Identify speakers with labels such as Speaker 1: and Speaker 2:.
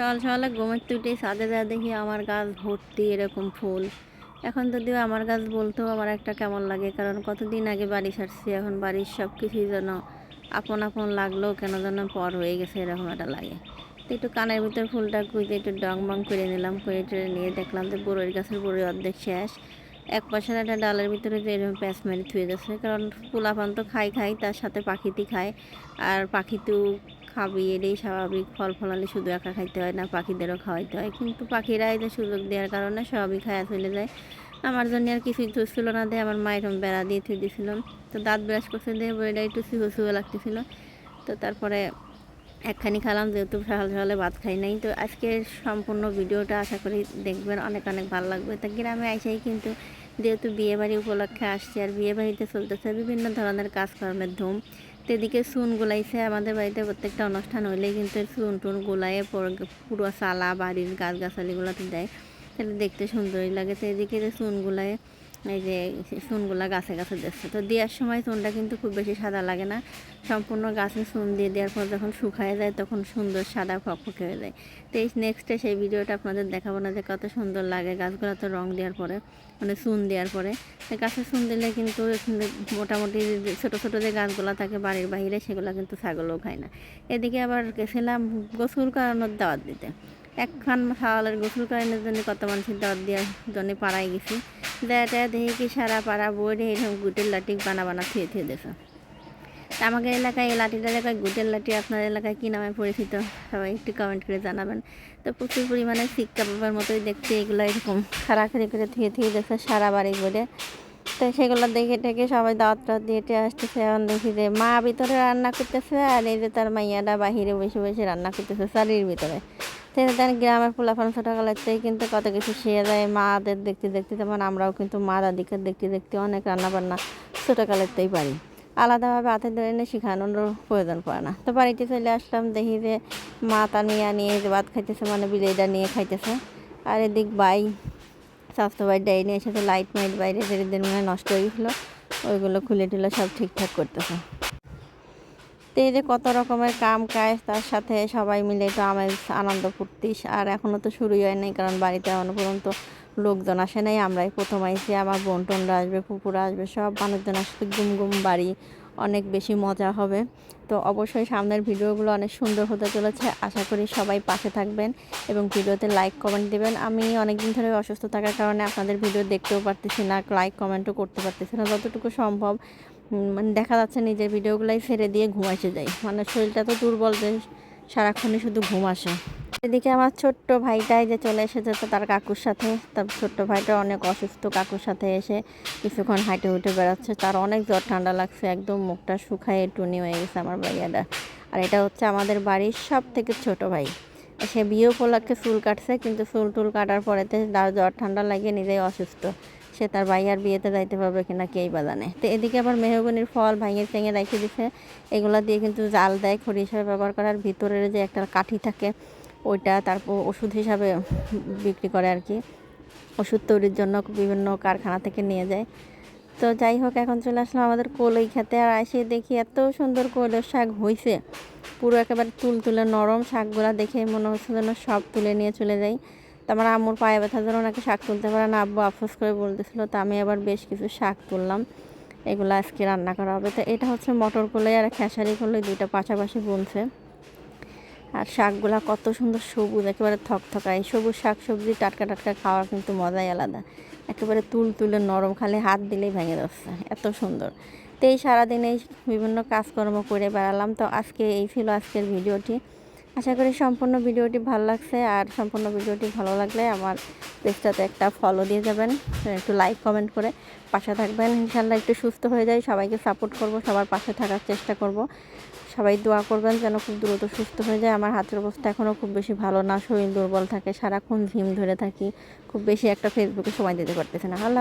Speaker 1: সকাল সকালে ঘুমের তুটে ছাদে যা দেখি আমার গাছ ভর্তি এরকম ফুল। এখন যদিও আমার গাছ বলতেও আমার একটা কেমন লাগে, কারণ কতদিন আগে বাড়ি ছাড়ছি, এখন বাড়ির সব কিছুই যেন আপন আপন লাগলেও কেন যেন পর হয়ে গেছে, এরকম একটা লাগে। তো একটু কানের ভিতর ফুলটা কুইতে একটু ডং বং করে নিলাম, করে টরে নিয়ে দেখলাম যে বড়ই গাছের বড়ই অর্ধেক শেষ। এক পাশের একটা ডালের ভিতরে যে এরকম প্যাঁচ মেরে থুয়ে যাচ্ছে কারণ ফুলাপান তো খাই খাই তার সাথে পাখিটি খায়, আর পাখিতেও খাবি এটাই স্বাভাবিক ফল ফলালে শুধু একা খাইতে হয় না, পাখিদেরও খাওয়াইতে হয়। কিন্তু পাখিরা এই যে সুযোগ দেওয়ার কারণে সবই খায়া চলে যায়। আমার জন্য আর কিছুই ছিল না দিয়ে আমার মা এরকম বেড়া দিয়ে থুয়ে দিয়েছিলাম তো দাঁত ব্রাশ করতে দিয়ে বইটা একটু সিহো সিহো লাগতেছিল। তো তারপরে একখানি খেলাম, যেহেতু সকাল সকালে ভাত খাই নাই। তো আজকে সম্পূর্ণ ভিডিওটা আশা করি দেখবেন অনেক অনেক ভালো লাগবে। তা গ্রামে আইসাই কিন্তু যেহেতু বিয়েবাড়ি উপলক্ষে আসছে, আর বিয়েবাড়িতে চলতেছে বিভিন্ন ধরনের কাজকর্মের ধুম। তো এদিকে চুন গোলাইছে, আমাদের বাড়িতে প্রত্যেকটা অনুষ্ঠান হইলে কিন্তু চুন টুন গোলাইয়ে পুরো সালা বাড়ির গাছ গাছালিগুলোতে দেয়। তাহলে দেখতে সুন্দরই লাগে। তো এদিকে যে চুন গুলায় এই যে চুনগুলা গাছে গাছে দিচ্ছে। তো দেওয়ার সময় চুনটা কিন্তু খুব বেশি সাদা লাগে না। সম্পূর্ণ গাছে চুন দিয়ে দেওয়ার পর যখন শুকায় যায় তখন সুন্দর সাদা ফকফকে হয়ে যায়। তো এই নেক্সটে সেই ভিডিওটা আপনাদের দেখাবো না যে কত সুন্দর লাগে গাছগুলো তো রং দেওয়ার পরে মানে চুন দেওয়ার পরে। গাছে চুন দিলে কিন্তু মোটামুটি ছোটো ছোটো যে গাছগুলো থাকে বাড়ির বাইরে সেগুলো কিন্তু ছাগলও খায় না। এদিকে আবার গেছিলাম গোসল করানোর দাওয়াত দিতে। একখান খাওয়ালের গোসল করানোর জন্য কত মানুষের দাওয়াত দেওয়ার জন্য পাড়ায় গেছি। দেয়াটা দেখি কি সারা পাড়া বইরে এরকম গুটের লাঠি বানা বানা থুয়ে থুয়ে দিয়েছে আমাদের এলাকায় এই লাঠিটা এলাকায় গুটের লাঠি আপনার এলাকায় কী নামে পরিচিত? সবাই একটু কমেন্ট করে জানাবেন। তো প্রচুর পরিমাণে শিক্ষা বাবার মতোই দেখতে এগুলো এরকম খাড়াখাড়ি করে থুয়ে থুয়ে দেখছে সারা বাড়ি করে তো সেগুলো দেখে টেকে সবাই দাওয়াত টাওয়াত দিয়ে আসতেছে, এখন দেখি যে মা ভিতরে রান্না করতেছে আর এই যে তার মাইয়াটা বাহিরে বসে বসে রান্না করতেছে শাড়ির ভিতরে। দেন গ্রামের পোলাফান ছোটোকালের কিন্তু কত কিছু শিখে যায় মাদের দেখতে দেখতে যেমন আমরাও কিন্তু মা দাদিকে দেখতে দেখতে অনেক রান্নাবান্না ছোটোকালেরতেই পারি। আলাদাভাবে হাতে ধরে এনে শেখানোর প্রয়োজন পড়ে না। তো বাড়িতে চলে আসলাম, দেখি যে মা তার নিয়ে নিয়ে যে ভাত খাইতেছে মানে বিলেইটা নিয়ে খাইতেছে। আর এদিক বাই স্বাস্থ্য বাই ডাই নিয়ে এসেছে, লাইট মাইট বাইরে, যেদিন মানে নষ্ট হয়ে ওইগুলো খুলে টুলে সব ঠিকঠাক করতেছে। তো এই যে কত রকমের কাম কাজ, তার সাথে সবাই মিলে একটু আমেজ, আনন্দ ফুর্তি আর এখনও তো শুরুই হয় নাই কারণ বাড়িতে এখনও পর্যন্ত লোকজন আসে নাই। আমরাই প্রথম আইসি আমার বোন টোনরা আসবে পুকুর আসবে, সব মানুষজন আসতে গুম গুম বাড়ি। অনেক বেশি মজা হবে। তো অবশ্যই সামনের ভিডিওগুলো অনেক সুন্দর হতে চলেছে। আশা করি সবাই পাশে থাকবেন এবং ভিডিওতে লাইক কমেন্ট দেবেন। আমি অনেক দিন ধরে অসুস্থ থাকার কারণে আপনাদের ভিডিও দেখতেও পারতেছি না লাইক কমেন্টও করতে পারতেছি না। যতটুকু সম্ভব মানে দেখা যাচ্ছে নিজের ভিডিওগুলাই ফেলে দিয়ে ঘুমাইছে যাই মানে শরীরটা তো দুর্বল যে সারাক্ষণই শুধু ঘুম আসে। এদিকে আমার ছোট্ট ভাইটাই যে চলে এসেছে, তো তার কাকুর সাথে। তার ছোট্ট ভাইটা অনেক অসুস্থ, কাকুর সাথে এসে কিছুক্ষণ হাইটে উঠে বেড়াচ্ছে। তার অনেক জ্বর ঠান্ডা লাগছে, একদম মুখটা শুকায় টুনি হয়ে গেছে আমার ভাইয়াটা। আর এটা হচ্ছে আমাদের বাড়ির সব থেকে ছোট ভাই। সে বিয়ে উপলক্ষে চুল কাটছে, কিন্তু চুল টুল কাটার পরেতে তার জ্বর ঠান্ডা লাগিয়ে নিজেই অসুস্থ। সে তার ভাইয়ার বিয়েতে যাইতে পারবে কিনা কেই বা জানে। তো এদিকে আবার মেহগনির ফল ভাঙে চেঙে রেখে দিছে। এগুলো দিয়ে কিন্তু জাল দেয়, খড়ি হিসাবে ব্যবহার করার ভিতরের যে একটা কাঠি থাকে, ওইটা তারপর ওষুধ হিসাবে বিক্রি করে আর কি। ওষুধ তৈরির জন্য বিভিন্ন কারখানা থেকে নিয়ে যায়। তো যাই হোক, এখন চলে আসলাম আমাদের কলই খেতে। আর এসে দেখি এত সুন্দর কলইয়ের শাক হয়েছে পুরো একেবারে তুল তুলে নরম শাকগুলা দেখে মনে হচ্ছে যেন সব তুলে নিয়ে চলে যাই। তো আমার আম্মুর পায়ে ব্যথা জন্য নাকি শাক তুলতে পারে না, আব্বু আফসোস করে বলতেছিল, তো আমি আবার বেশ কিছু শাক তুললাম, এগুলো আজকে রান্না করা হবে। তো এটা হচ্ছে মটর কলাই আর খেসারি কলাই দুইটা পাশাপাশি বুনছে। আর শাকগুলা কত সুন্দর সবুজ, একেবারে থকথকায়। সবুজ শাক সবজি টাটকা টাটকা খাওয়ার কিন্তু মজাই আলাদা। একেবারে তুল তুলে নরম খালি হাত দিলেই ভেঙে যাচ্ছে, এত সুন্দর। তো এই সারাদিন এই বিভিন্ন কাজকর্ম করে বেড়ালাম। তো আজকে এই ছিল আজকের ভিডিওটি। আশা করি সম্পূর্ণ ভিডিওটি ভালো লাগছে আর সম্পূর্ণ ভিডিওটি ভালো লাগলে আমার পেজটাতে একটা ফলো দিয়ে যাবেন, একটু লাইক কমেন্ট করে পাশে থাকবেন। ইনশাল্লাহ একটু সুস্থ হয়ে যায় সবাইকে সাপোর্ট করব, সবার পাশে থাকার চেষ্টা করব। সবাই দোয়া করবেন যেন খুব দ্রুত সুস্থ হয়ে যায়। আমার হাতের অবস্থা এখনও খুব বেশি ভালো না, শরীর দুর্বল থাকে, সারাক্ষণ ঝিম ধরে থাকি, খুব বেশি একটা ফেসবুকে সময় দিতে পারতেছে না। আল্লাহ